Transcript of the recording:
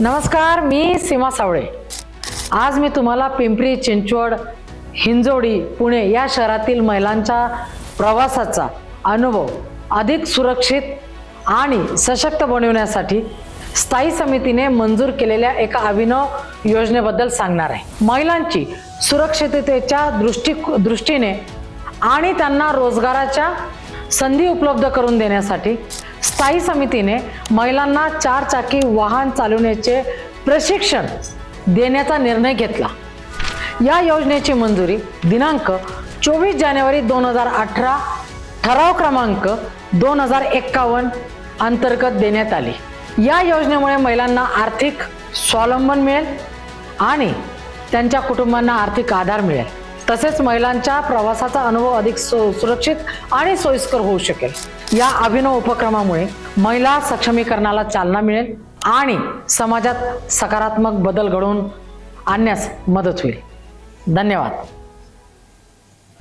नमस्कार मी सीमा सावळे. आज मी तुम्हाला पिंपरी चिंचवड हिंजोडी पुणे या शहरातील महिलांच्या प्रवासाचा अनुभव अधिक सुरक्षित आणि सशक्त बनवण्यासाठी स्थायी समितीने मंजूर केलेल्या एका अभिनव योजनेबद्दल सांगणार आहे. महिलांची सुरक्षिततेच्या दृष्टी दृष्टीने आणि त्यांना रोजगाराच्या संधी उपलब्ध करून देण्यासाठी स्थायी समितीने महिलांना चार चाकी वाहन चालवण्याचे प्रशिक्षण देण्याचा निर्णय घेतला. या योजनेची मंजुरी दिनांक चोवीस जानेवारी दोन हजार अठरा ठराव क्रमांक दोन हजार एक्कावन्न अंतर्गत देण्यात आली. या योजनेमुळे महिलांना आर्थिक स्वावलंबन मिळेल आणि त्यांच्या कुटुंबांना आर्थिक आधार मिळेल. तसेच महिलांच्या प्रवासाचा अनुभव अधिक सु सुरक्षित आणि सोयीस्कर होऊ शकेल. या अभिनव उपक्रमामुळे महिला सक्षमीकरणाला चालना मिळेल आणि समाजात सकारात्मक बदल घडवून आणण्यास मदत होईल. धन्यवाद.